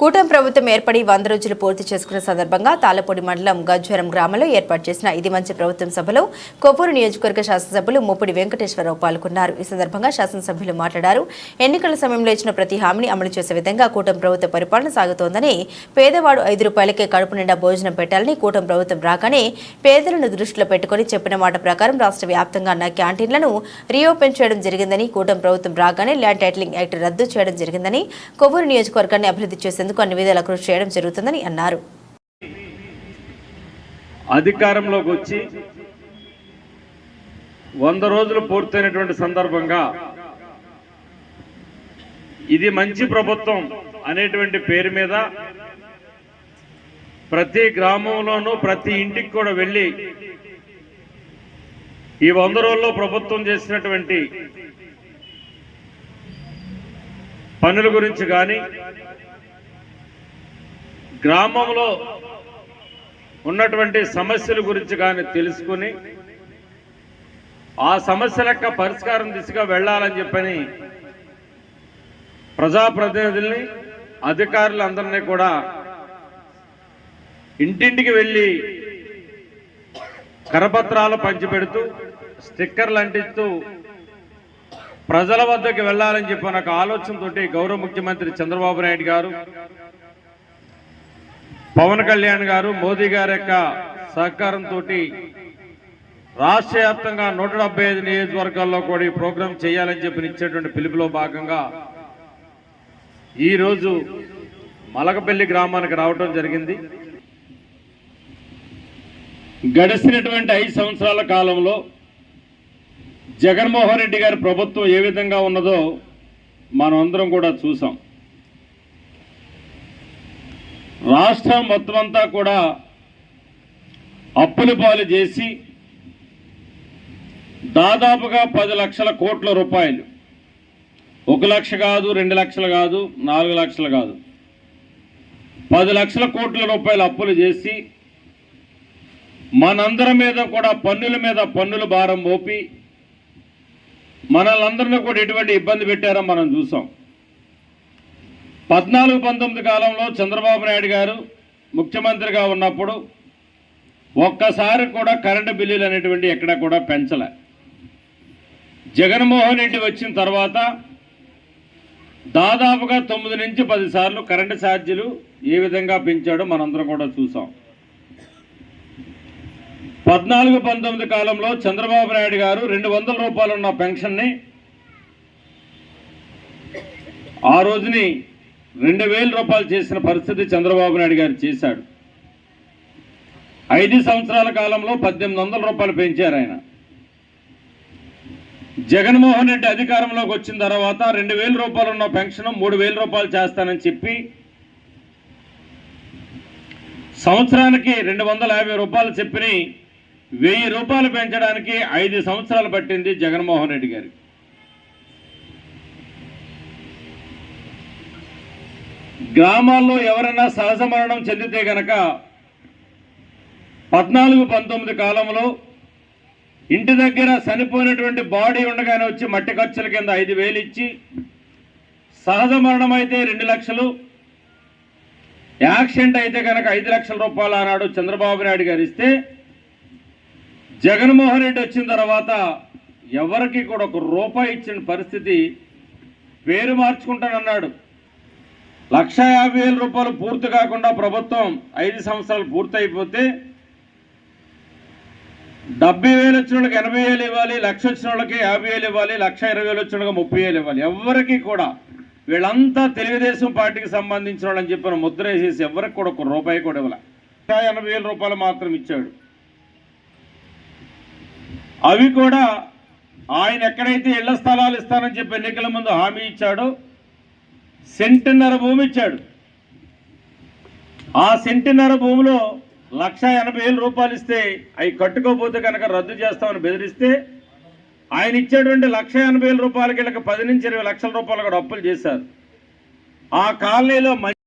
కూటమి ప్రభుత్వం ఏర్పడి వంద రోజులు పూర్తి చేసుకున్న సందర్భంగా తాళపూడి మండలం గజ్వరం గ్రామంలో ఏర్పాటు చేసిన ఇది మంచి ప్రభుత్వం సభలో కొవ్వూరు నియోజకవర్గ శాసనసభ్యులు ముప్పిడి వెంకటేశ్వరరావు పాల్గొన్నారు. ఈ సందర్భంగా శాసనసభ్యులు మాట్లాడారు. ఎన్నికల సమయంలో ఇచ్చిన ప్రతి హామీని అమలు చేసే విధంగా కూటమి ప్రభుత్వ పరిపాలన సాగుతోందని పేదవాడు ఐదు రూపాయలకే కడుపు నిండా భోజనం పెట్టాలని కూటమి ప్రభుత్వం రాగానే పేదలను దృష్టిలో పెట్టుకుని చెప్పిన మాట ప్రకారం రాష్ట్ర వ్యాప్తంగా ఉన్న క్యాంటీన్లను రీఓపెన్ చేయడం జరిగిందని కూటమి ప్రభుత్వం రాగానే ల్యాండ్ టైటిలింగ్ యాక్ట్ రద్దు చేయడం జరిగిందని కొవ్వూరు నియోజకవర్గాన్ని అభివృద్ధి చేసేందుకు అన్ని విధాల కృషి చేయడం జరుగుతుందని అన్నారు. అధికారంలోకి వచ్చి వంద రోజులు పూర్తయినటువంటి సందర్భంగా ఇది మంచి ప్రభుత్వం అనేటువంటి పేరు మీద ప్రతి గ్రామంలోనూ ప్రతి ఇంటికి కూడా వెళ్ళి ఈ వంద రోజుల్లో ప్రభుత్వం చేసినటువంటి పనుల గురించి కానీ గ్రామంలో ఉన్నటువంటి సమస్యల గురించి కానీ తెలుసుకుని ఆ సమస్యల యొక్క పరిష్కారం దిశగా వెళ్ళాలని చెప్పని ప్రజాప్రతినిధుల్ని అధికారులందరినీ కూడా ఇంటింటికి వెళ్ళి కరపత్రాలు పంచిపెడుతూ స్టిక్కర్లు అంటిస్తూ ప్రజల వద్దకు వెళ్ళాలని చెప్పి నాకు ఆలోచనతోటి గౌరవ ముఖ్యమంత్రి చంద్రబాబు నాయుడు గారు పవన్ కళ్యాణ్ గారు మోదీ గారి యొక్క సహకారంతో రాష్ట్ర వ్యాప్తంగా నూట డెబ్బై ఐదు నియోజకవర్గాల్లో కూడా ఈ ప్రోగ్రాం చేయాలని చెప్పి ఇచ్చేటువంటి పిలుపులో భాగంగా ఈరోజు మలకపల్లి గ్రామానికి రావడం జరిగింది. గడిచినటువంటి ఐదు సంవత్సరాల కాలంలో జగన్మోహన్ రెడ్డి గారి ప్రభుత్వం ఏ విధంగా ఉన్నదో మనం అందరం కూడా చూసాం. రాష్ట్రం మొత్తం అంతా కూడా అప్పుల పాలు చేసి దాదాపుగా పది లక్షల కోట్ల రూపాయలు. ఒక లక్ష కాదు రెండు లక్షలు కాదు నాలుగు లక్షలు కాదు. పది లక్షల కోట్ల రూపాయలు అప్పులు చేసి మనందరి మీద కూడా పన్నుల మీద పన్నుల భారం మోపి మనల్ని కూడా ఎటువంటి ఇబ్బంది పెట్టారో మనం చూసాం. పద్నాలుగు పంతొమ్మిది కాలంలో చంద్రబాబు నాయుడు గారు ముఖ్యమంత్రిగా ఉన్నప్పుడు ఒక్కసారి కూడా కరెంటు బిల్లులు అనేటువంటి ఎక్కడ కూడా పెంచలే. జగన్మోహన్ రెడ్డి వచ్చిన తర్వాత దాదాపుగా తొమ్మిది నుంచి పది సార్లు కరెంటు ఛార్జీలు ఏ విధంగా పెంచాడో మనందరం కూడా చూసాం. పద్నాలుగు పంతొమ్మిది కాలంలో చంద్రబాబు నాయుడు గారు రెండు వందల రూపాయలు ఉన్న పెన్షన్ని ఆ రోజుని రెండు వేల రూపాయలు చేసిన పరిస్థితి చంద్రబాబు నాయుడు గారు చేశాడు. ఐదు సంవత్సరాల కాలంలో పద్దెనిమిది వందల రూపాయలు పెంచారు ఆయన. జగన్మోహన్ రెడ్డి అధికారంలోకి వచ్చిన తర్వాత రెండు వేల రూపాయలు ఉన్న పెన్షన్ మూడు వేల రూపాయలు చేస్తానని చెప్పి సంవత్సరానికి రెండు వందల యాభై రూపాయలు చెప్పిన వెయ్యి రూపాయలు పెంచడానికి ఐదు సంవత్సరాలు పట్టింది జగన్మోహన్ రెడ్డి గారికి. గ్రామాల్లో ఎవరైనా సహజ మరణం చెందితే గనక పద్నాలుగు పంతొమ్మిది కాలంలో ఇంటి దగ్గర చనిపోయినటువంటి బాడీ ఉండగానే వచ్చి మట్టి ఖర్చుల కింద ఐదు వేలు ఇచ్చి సహజ మరణం అయితే రెండు లక్షలు యాక్సిడెంట్ అయితే కనుక ఐదు లక్షల రూపాయలు ఆనాడు చంద్రబాబు నాయుడు గారు ఇస్తే జగన్మోహన్ రెడ్డి వచ్చిన తర్వాత ఎవరికి కూడా ఒక రూపాయి ఇచ్చిన పరిస్థితి పేరు మార్చుకుంటానన్నాడు. లక్ష యాభై వేల రూపాయలు పూర్తి కాకుండా ప్రభుత్వం ఐదు సంవత్సరాలు పూర్తయిపోతే డెబ్బై వేలు వచ్చిన వాళ్ళకి ఎనభై వేలు ఇవ్వాలి లక్ష వచ్చిన వాళ్ళకి యాభై వేలు ఇవ్వాలి లక్ష ఇరవై వేలు వచ్చిన వాళ్ళకి ముప్పై వేలు ఇవ్వాలి. ఎవరికి కూడా వీళ్ళంతా తెలుగుదేశం పార్టీకి సంబంధించిన వాళ్ళని చెప్పిన ముద్ర వేసేసి ఎవరికి కూడా ఒక రూపాయి కూడా ఇవ్వాలి. లక్ష ఎనభై వేల రూపాయలు మాత్రం ఇచ్చాడు. అవి కూడా ఆయన ఎక్కడైతే ఇళ్ళ స్థలాలు ఇస్తానని చెప్పి ఎన్నికల ముందు హామీ ఇచ్చాడో సెంటున్నర భూమి ఇచ్చాడు ఆ సెంటున్నర భూమిలో లక్ష ఎనభై వేల రూపాయలు ఇస్తే అవి కట్టుకోపోతే కనుక రద్దు చేస్తామని బెదిరిస్తే ఆయన ఇచ్చేటువంటి లక్ష ఎనభై వేల రూపాయలకి వీళ్ళకి పది నుంచి ఇరవై లక్షల రూపాయలు కూడా అప్పులు చేశారు. ఆ కాలనీలో